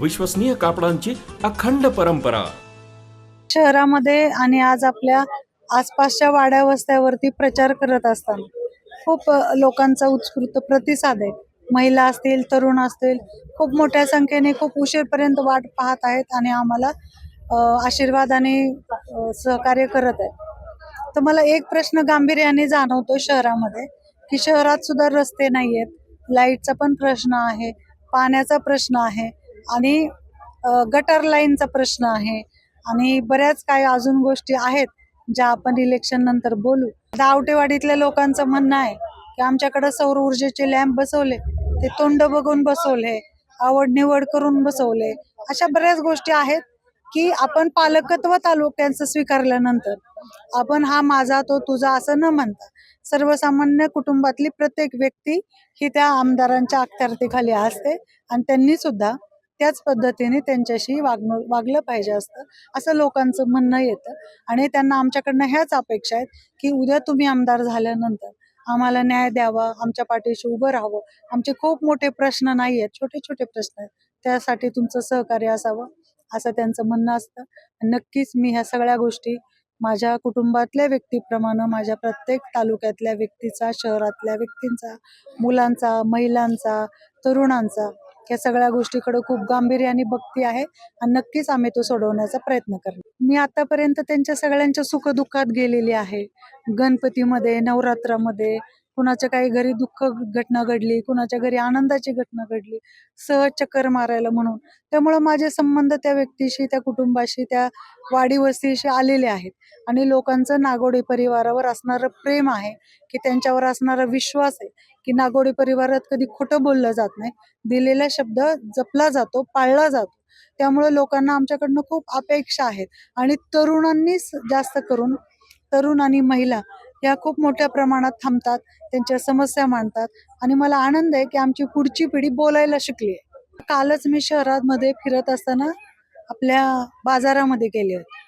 विश्वसनीय कापडांची अखंड परंपरा. शहरामध्ये आणि आज आपल्या आसपासच्या वाड्या वस्त्यावरती प्रचार करत असताना खूप लोकांचा उत्स्फूर्त प्रतिसाद आहे. महिला असतील तरुण असतील खूप मोठ्या संख्येने खूप उशीरपर्यंत वाट पाहत आहेत आणि आम्हाला आशीर्वाद आणि सहकार्य करत आहेत. तर मला एक प्रश्न गांभीर्याने जाणवतो शहरामध्ये की शहरात सुद्धा रस्ते नाही आहेत लाईटचा पण प्रश्न आहे पाण्याचा प्रश्न आहे आणि गटर लाईनचा प्रश्न आहे आणि बऱ्याच काही अजून गोष्टी आहेत ज्या आपण इलेक्शन नंतर बोलू. दावटेवाडीतल्या लोकांचं म्हणणं आहे की आमच्याकडे सौर ऊर्जेचे लॅम्प बसवले ते तोंड बघून बसवले आवड निवड करून बसवले अशा बऱ्याच गोष्टी आहेत की आपण पालकत्व तालुक्यांचं स्वीकारल्यानंतर आपण हा माझा तो तुझा असं न म्हणता सर्वसामान्य कुटुंबातली प्रत्येक व्यक्ती ही त्या आमदारांच्या अखत्यारतीखाली असते आणि त्यांनी सुद्धा त्याच पद्धतीने त्यांच्याशी वागणं वागलं पाहिजे असतं. असं लोकांचं म्हणणं येतं. आणि त्यांना आमच्याकडनं ह्याच अपेक्षा आहेत की उद्या तुम्ही आमदार झाल्यानंतर आम्हाला न्याय द्यावा आमच्या पाठीशी उभं राहावं. आमचे खूप मोठे प्रश्न नाही आहेत. छोटे छोटे प्रश्न आहेत. त्यासाठी तुमचं सहकार्य असावं असं त्यांचं म्हणणं असतं. नक्कीच मी ह्या सगळ्या गोष्टी माझ्या कुटुंबातल्या व्यक्तीप्रमाणे माझ्या प्रत्येक तालुक्यातल्या व्यक्तीचा शहरातल्या व्यक्तींचा मुलांचा महिलांचा तरुणांचा या सगळ्या गोष्टीकडे खूप गांभीर्याने बघती आहे आणि नक्कीच आम्ही तो सोडवण्याचा प्रयत्न करणार. मी आतापर्यंत त्यांच्या सगळ्यांच्या सुखदुःखात गेलेली आहे. गणपतीमध्ये नवरात्रामध्ये कुणाच्या काही घरी दुःख घटना घडली कुणाच्या घरी आनंदाची घटना घडली सहज चक्कर मारायला म्हणून. त्यामुळं माझे संबंध त्या व्यक्तीशी त्या कुटुंबाशी त्या वाडीवस्तीशी आलेले आहेत. आणि लोकांचं नागोडी परिवारावर असणारं प्रेम आहे की त्यांच्यावर असणारा विश्वास आहे की नागोडी परिवारात कधी खोटं बोललं जात नाही. दिलेला शब्द जपला जातो पाळला जातो. त्यामुळे लोकांना आमच्याकडनं खूप अपेक्षा आहेत. आणि तरुणांनीच जास्त करून तरुण आणि महिला या खूप मोठ्या प्रमाणात थांबतात त्यांच्या समस्या मांडतात. आणि मला आनंद आहे की आमची पुढची पिढी बोलायला शिकली आहे. कालच मी शहरामध्ये फिरत असताना आपल्या बाजारामध्ये गेले होते.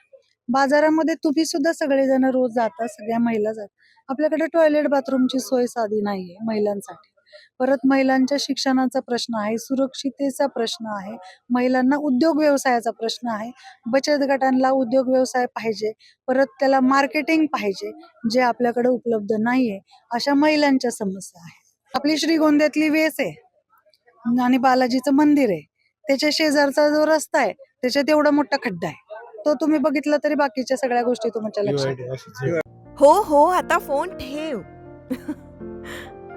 बाजारामध्ये तुम्ही सुद्धा सगळेजण रोज जाता सगळ्या महिला जातात आपल्याकडे टॉयलेट बाथरूमची सोय साधी नाहीये महिलांसाठी. परत महिलांच्या शिक्षणाचा प्रश्न आहे सुरक्षितेचा प्रश्न आहे महिलांना उद्योग व्यवसायाचा प्रश्न आहे. बचत गटांना उद्योग व्यवसाय पाहिजे परत त्याला मार्केटिंग पाहिजे जे आपल्याकडे उपलब्ध नाहीये अशा महिलांच्या समस्या आहेत. आपली श्रीगोंद्यातली वेस आहे आणि बालाजीचं मंदिर आहे. त्याच्या शेजारचा जो रस्ता आहे त्याच्यात एवढा मोठा खड्डा आहे. तो तुम्ही बघितला तरी बाकीच्या सगळ्या गोष्टी तुमच्या लक्षात. हो हो आता फोन ठेव.